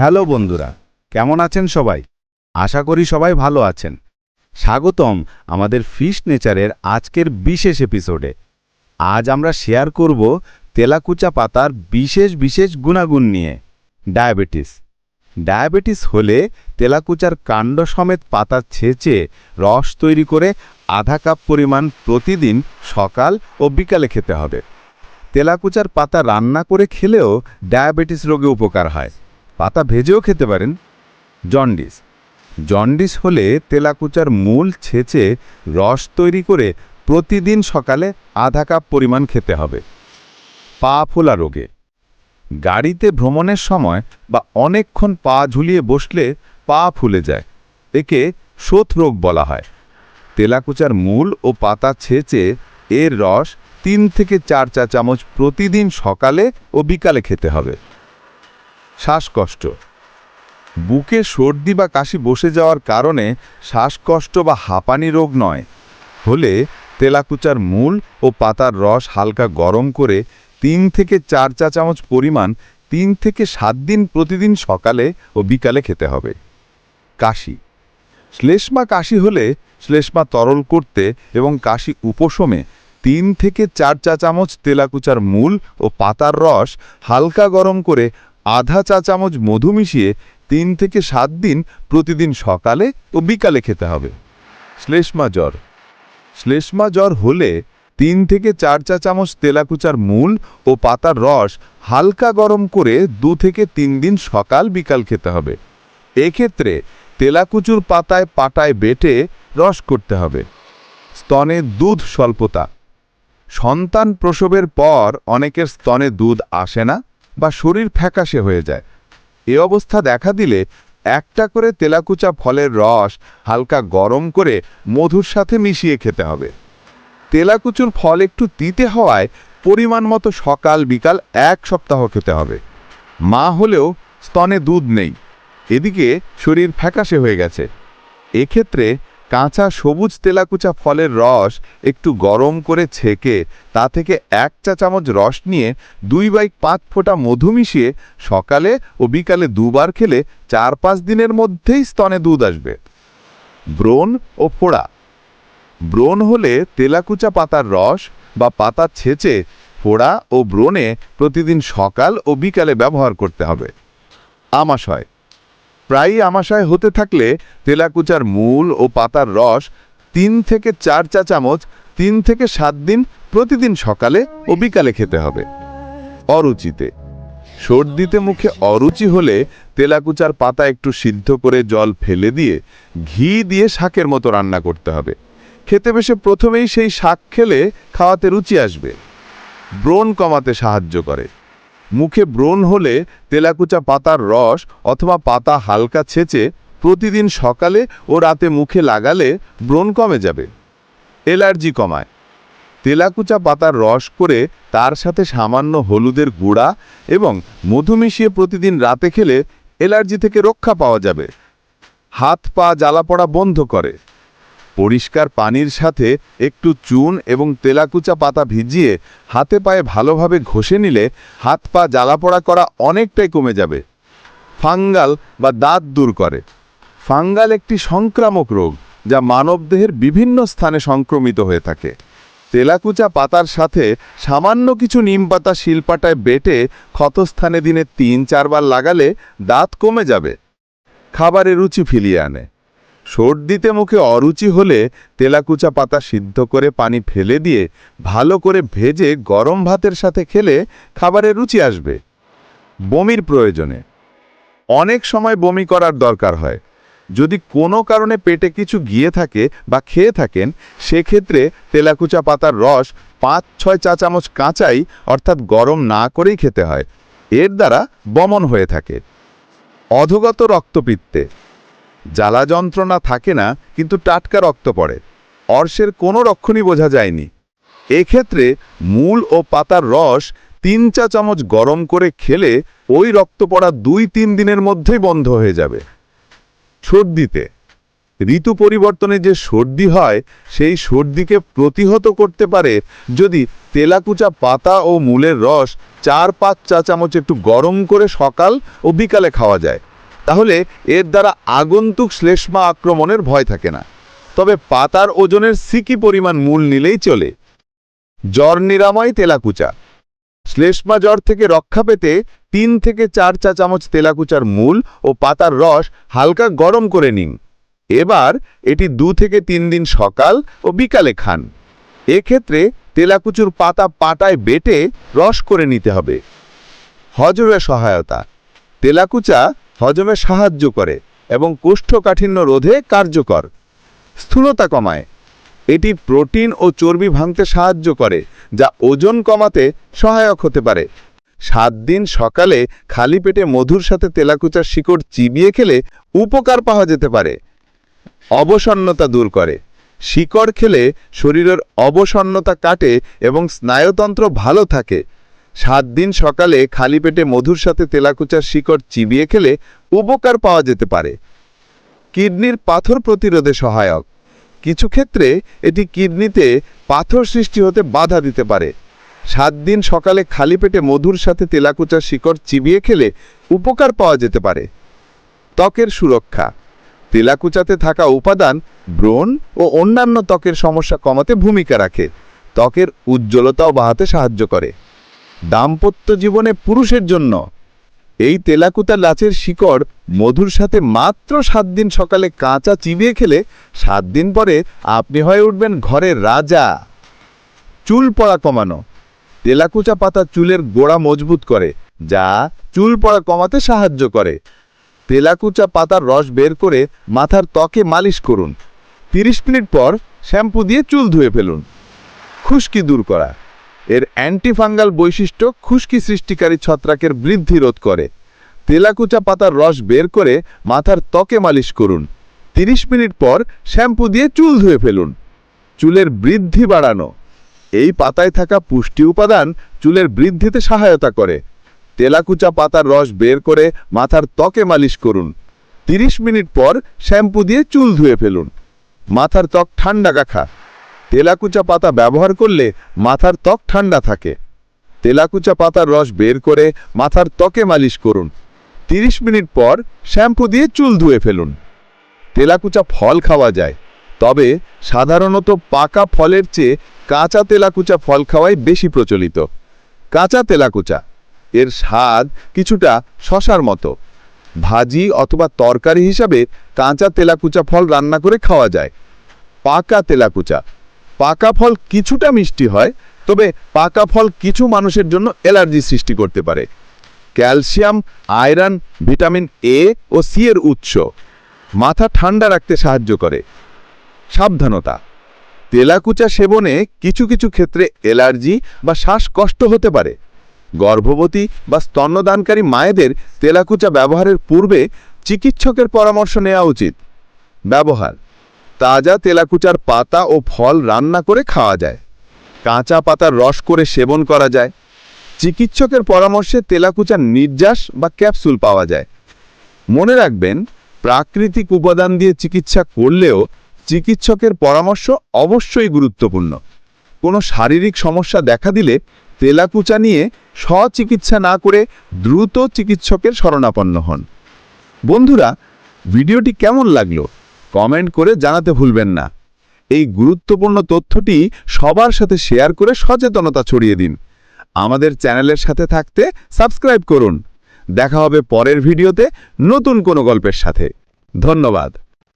Hello বন্ধুরা, কেমন আছেন সবাই? আশা করি সবাই ভালো আছেন। স্বাগতম আমাদের ফিশ নেচারের আজকের বিশেষ এপিসোডে আজ আমরা শেয়ার করব তেলাকুচা পাতার বিশেষ বিশেষ গুণাগুণ নিয়ে ডায়াবেটিস ডায়াবেটিস হলে তেলাকুচার কাণ্ড সমেত পাতা ছেঁচে রস তৈরি করে আধা কাপ পরিমাণ প্রতিদিন সকাল ও বিকালে খেতে হবে। তেলাকুচার পাতা রান্না করে খেলেও ডায়াবেটিস রোগে উপকার হয়। পাতা ভেজেও খেতে পারেন। জন্ডিস। জন্ডিস হলে তেলাকুচার মূল ছেঁচে রস তৈরি করে প্রতিদিন সকালে আধা কাপ পরিমাণ খেতে হবে। পা ফোলা রোগে। গাড়িতে ভ্রমণের সময় বা অনেকক্ষণ পা ঝুলিয়ে বসলে পা ফুলে যায়। একে শোথ রোগ বলা হয়। তেলাকুচার মূল ও পাতা ছেঁচে এর রস তিন থেকে চার চা চামচ প্রতিদিন সকালে ও বিকালে খেতে হবে। শ্বাসকষ্ট। বুকে সর্দি বা কাশি বসে যাওয়ার কারণে শ্বাসকষ্ট বা হাঁপানি রোগ নয়। হলে তেলাকুচার মূল ও পাতার রস হালকা গরম করে তিন থেকে চার চা চামচ পরিমাণ তিন থেকে সাত দিন প্রতিদিন সকালে ও বিকালে খেতে হবে। কাশি। শ্লেষ্মা কাশি হলে শ্লেষ্মা তরল করতে এবং কাশি উপশমে তিন থেকে চার চা চামচ তেলাকুচার মূল ও পাতার রস হালকা গরম করে আধা চা চামচ মধু মিশিয়ে তিন থেকে সাত দিন প্রতিদিন সকালে ও বিকালে খেতে হবে। শ্লেষ্মা জ্বর। শ্লেষ্মা জ্বর হলে তিন থেকে চার চা চামচ তেলাকুচার মূল ও পাতার রস হালকা গরম করে দু থেকে তিন দিন সকাল বিকাল খেতে হবে। এক্ষেত্রে তেলাকুচুর পাতায় পাটায় বেটে রস করতে হবে। স্তনে দুধ স্বল্পতা। সন্তান প্রসবের পর অনেকের স্তনে দুধ আসে না। বা শরীর ফ্যাকাশে হয়ে যায়। এ অবস্থা দেখা দিলে একটা করে তেলাকুচা ফলের রস হালকা গরম করে মধুর সাথে মিশিয়ে খেতে হবে। তেলাকুচুর ফল একটু তিতে হওয়ায় পরিমাণ মতো সকাল বিকাল এক সপ্তাহ খেতে হবে। মা হলেও স্তনে দুধ নেই। এদিকে শরীর ফ্যাকাশে হয়ে গেছে। এক্ষেত্রে কাঁচা সবুজ তেলাকুচা ফলের রস একটু গরম করে ছেঁকে, তা থেকে এক চা চামচ রস নিয়ে দুই বাই পাঁচ ফোঁটা মধু মিশিয়ে সকালে ও বিকালে দুবার খেলে চার পাঁচ দিনের মধ্যেই স্তনে দুধ আসবে। ব্রণ ও ফোড়া। ব্রণ হলে তেলাকুচা পাতার রস বা পাতা ছেঁচে ফোড়া ও ব্রণে প্রতিদিন সকাল ও বিকালে ব্যবহার করতে হবে। আমাশয়। প্রায়ই আমাশয় হতে থাকলে তেলাকুচার মূল ও পাতার রস তিন থেকে চার চা চামচ, তিন থেকে সাত দিন প্রতিদিন সকালে ও বিকালে খেতে হবে। অরুচিতে। সর্দিতে মুখে অরুচি হলে তেলাকুচার পাতা একটু সিদ্ধ করে জল ফেলে দিয়ে ঘি দিয়ে শাকের মতো রান্না করতে হবে। খেতে বেশে প্রথমেই সেই শাক খেলে খাওয়াতে রুচি আসবে। ব্রণ কমাতে সাহায্য করে। মুখে ব্রণ হলে তেলাকুচা পাতার রস অথবা পাতা হালকা ছেঁচে প্রতিদিন সকালে ও রাতে মুখে লাগালে ব্রণ কমে যাবে। এলার্জি কমায়। তেলাকুচা পাতার রস করে তার সাথে সামান্য হলুদের গুঁড়া এবং মধু মিশিয়ে প্রতিদিন রাতে খেলে এলার্জি থেকে রক্ষা পাওয়া যাবে। হাত পা জ্বালা পড়া বন্ধ করে। পরিষ্কার পানির সাথে একটু চুন এবং তেলাকুচা পাতা ভিজিয়ে হাতে পায়ে ভালোভাবে ঘষে নিলে হাত পা জ্বালাপোড়া করা অনেকটাই কমে যাবে। ফাঙ্গাল বা দাঁত দূর করে। ফাঙ্গাল একটি সংক্রামক রোগ যা মানবদেহের বিভিন্ন স্থানে সংক্রমিত হয়ে থাকে। তেলাকুচা পাতার সাথে সামান্য কিছু নিম পাতা শিলপাটায় বেটে ক্ষতস্থানে দিনে তিন চারবার লাগালে দাঁত কমে যাবে। খাবারে রুচি ফিরিয়ে আনে। সর্দিতে মুখে অরুচি হলে তেলাকুচা পাতা সিদ্ধ করে পানি ফেলে দিয়ে ভালো করে ভেজে গরম ভাতের সাথে খেলে খাবারের রুচি আসবে। বমির প্রয়োজনে। অনেক সময় বমি করার দরকার হয়। যদি কোনো কারণে পেটে কিছু গিয়ে থাকে বা খেয়ে থাকেন, সেক্ষেত্রে তেলাকুচা পাতার রস পাঁচ, ছয় চা চামচ কাঁচাই অর্থাৎ গরম না করেই খেতে হয়। এর দ্বারা বমন হয়ে থাকে। অধগত রক্তপিত্তে। জ্বালা যন্ত্রণা থাকে না, কিন্তু টাটকা রক্ত পড়ে। অর্শের কোনো রক্ষণই বোঝা যায়নি। এক্ষেত্রে মূল ও পাতার রস তিন চা চামচ গরম করে খেলে ওই রক্ত পড়া দুই তিন দিনের মধ্যেই বন্ধ হয়ে যাবে। সর্দিতে। ঋতু পরিবর্তনে যে সর্দি হয়, সেই সর্দিকে প্রতিহত করতে পারে যদি তেলাকুচা পাতা ও মূলের রস চার পাঁচ চা চামচ একটু গরম করে সকাল ও বিকালে খাওয়া যায়। তাহলে এর দ্বারা আগন্তুক শ্লেষ্মা আক্রমণের ভয় থাকে না। তবে পাতার ওজনের সিকি পরিমাণ মূল নিলেই চলে। জ্বর নিরাময় তেলাকুচা। শ্লেষ্মা জ্বর থেকে রক্ষা পেতে তিন থেকে চার চা চামচ তেলাকুচার মূল ও পাতার রস হালকা গরম করে নিন। এবার এটি দু থেকে তিন দিন সকাল ও বিকালে খান। এক্ষেত্রে তেলাকুচুর পাতা পাটায় বেটে রস করে নিতে হবে। হজমে সহায়তা। তেলাকুচা হজমে সাহায্য করে এবং কোষ্ঠকাঠিন্য রোধে কার্যকর। স্থূলতা কমায়। এটি প্রোটিন ও চর্বি ভাঙতে সাহায্য করে, যা ওজন কমাতে সহায়ক হতে পারে। সাত দিন সকালে খালি পেটে মধুর সাথে তেলাকুচার শিকড় চিবিয়ে খেলে উপকার পাওয়া যেতে পারে। অবসন্নতা দূর করে। শিকড় খেলে শরীরের অবসন্নতা কাটে এবং স্নায়ুতন্ত্র ভালো থাকে। সাত দিন সকালে খালি পেটে মধুর সাথে তেলাকুচার শিকড় চিবিয়ে খেলে উপকার পাওয়া যেতে পারে। কিডনির পাথর প্রতিরোধে সহায়ক। কিছু ক্ষেত্রে এটি কিডনিতে পাথর সৃষ্টি হতে বাধা দিতে পারে। সাত দিন সকালে খালি পেটে মধুর সাথে তেলাকুচার শিকড় চিবিয়ে খেলে উপকার পাওয়া যেতে পারে। ত্বকের সুরক্ষা। তেলাকুচাতে থাকা উপাদান, ব্রণ ও অন্যান্য ত্বকের সমস্যা কমাতে ভূমিকা রাখে। ত্বকের উজ্জ্বলতাও বাড়াতে সাহায্য করে। দাম্পত্য জীবনে পুরুষের জন্য। এই তেলাকুতা লাচের শিকড় মধুর সাথে মাত্র সাত দিন সকালে কাঁচা চিবিয়ে খেলে সাত দিন পরে আপনি হয়ে উঠবেন ঘরের রাজা। চুল পড়া কমানো। তেলাকুচা পাতা চুলের গোড়া মজবুত করে, যা চুল পড়া কমাতে সাহায্য করে। তেলাকুচা পাতার রস বের করে মাথার ত্বকে মালিশ করুন। তিরিশ মিনিট পর শ্যাম্পু দিয়ে চুল ধুয়ে ফেলুন। খুশকি দূর করা। এর অ্যান্টিফাঙ্গাল বৈশিষ্ট্য খুশকি সৃষ্টিকারী ছত্রাকের বৃদ্ধি রোধ করে। তেলাকুচা পাতার রস বের করে মাথার ত্বকে মালিশ করুন। তিরিশ মিনিট পর শ্যাম্পু দিয়ে চুল ধুয়ে ফেলুন। চুলের বৃদ্ধি বাড়ানো। এই পাতায় থাকা পুষ্টি উপাদান চুলের বৃদ্ধিতে সহায়তা করে। তেলাকুচা পাতার রস বের করে মাথার ত্বকে মালিশ করুন। তিরিশ মিনিট পর শ্যাম্পু দিয়ে চুল ধুয়ে ফেলুন। মাথার ত্বক ঠান্ডা রাখা। তেলাকুচা পাতা ব্যবহার করলে মাথার ত্বক ঠান্ডা থাকে। তেলাকুচা পাতার রস বের করে মাথার ত্বকে মালিশ করুন। তিরিশ মিনিট পর শ্যাম্পু দিয়ে চুল ধুয়ে ফেলুন। তেলাকুচা ফল খাওয়া যায়, তবে সাধারণত পাকা ফলের চেয়ে কাঁচা তেলাকুচা ফল খাওয়াই বেশি প্রচলিত। কাঁচা তেলাকুচা, এর স্বাদ কিছুটা শশার মতো। ভাজি অথবা তরকারি হিসাবে কাঁচা তেলাকুচা ফল রান্না করে খাওয়া যায়। পাকা তেলাকুচা পাকা ফল কিছুটা মিষ্টি হয়, তবে পাকা ফল কিছু মানুষের জন্য অ্যালার্জি সৃষ্টি করতে পারে। ক্যালসিয়াম, আয়রন, ভিটামিন এ ও সি এর উৎস। মাথা ঠান্ডা রাখতে সাহায্য করে। সাবধানতা। তেলাকুচা সেবনে কিছু কিছু ক্ষেত্রে অ্যালার্জি বা শ্বাসকষ্ট হতে পারে। গর্ভবতী বা স্তন্যদানকারী মায়েদের তেলাকুচা ব্যবহারের পূর্বে চিকিৎসকের পরামর্শ নেওয়া উচিত। ব্যবহার। তাজা তেলাকুচার পাতা ও ফল রান্না করে খাওয়া যায়। কাঁচা পাতার রস করে সেবন করা যায়। চিকিৎসকের পরামর্শে তেলাকুচার নির্যাস বা ক্যাপসুল পাওয়া যায়। মনে রাখবেন, প্রাকৃতিক উপাদান দিয়ে চিকিৎসা করলেও চিকিৎসকের পরামর্শ অবশ্যই গুরুত্বপূর্ণ। কোনো শারীরিক সমস্যা দেখা দিলে তেলাকুচা নিয়ে স্বচিকিৎসা না করে দ্রুত চিকিৎসকের শরণাপন্ন হন। বন্ধুরা, ভিডিওটি কেমন লাগল? কমেন্ট করে জানাতে ভুলবেন না। এই গুরুত্বপূর্ণ তথ্যটি সবার সাথে শেয়ার করে সচেতনতা ছড়িয়ে দিন। আমাদের চ্যানেলের সাথে থাকতে সাবস্ক্রাইব করুন। দেখা হবে পরের ভিডিওতে নতুন কোনো গল্পের সাথে। ধন্যবাদ।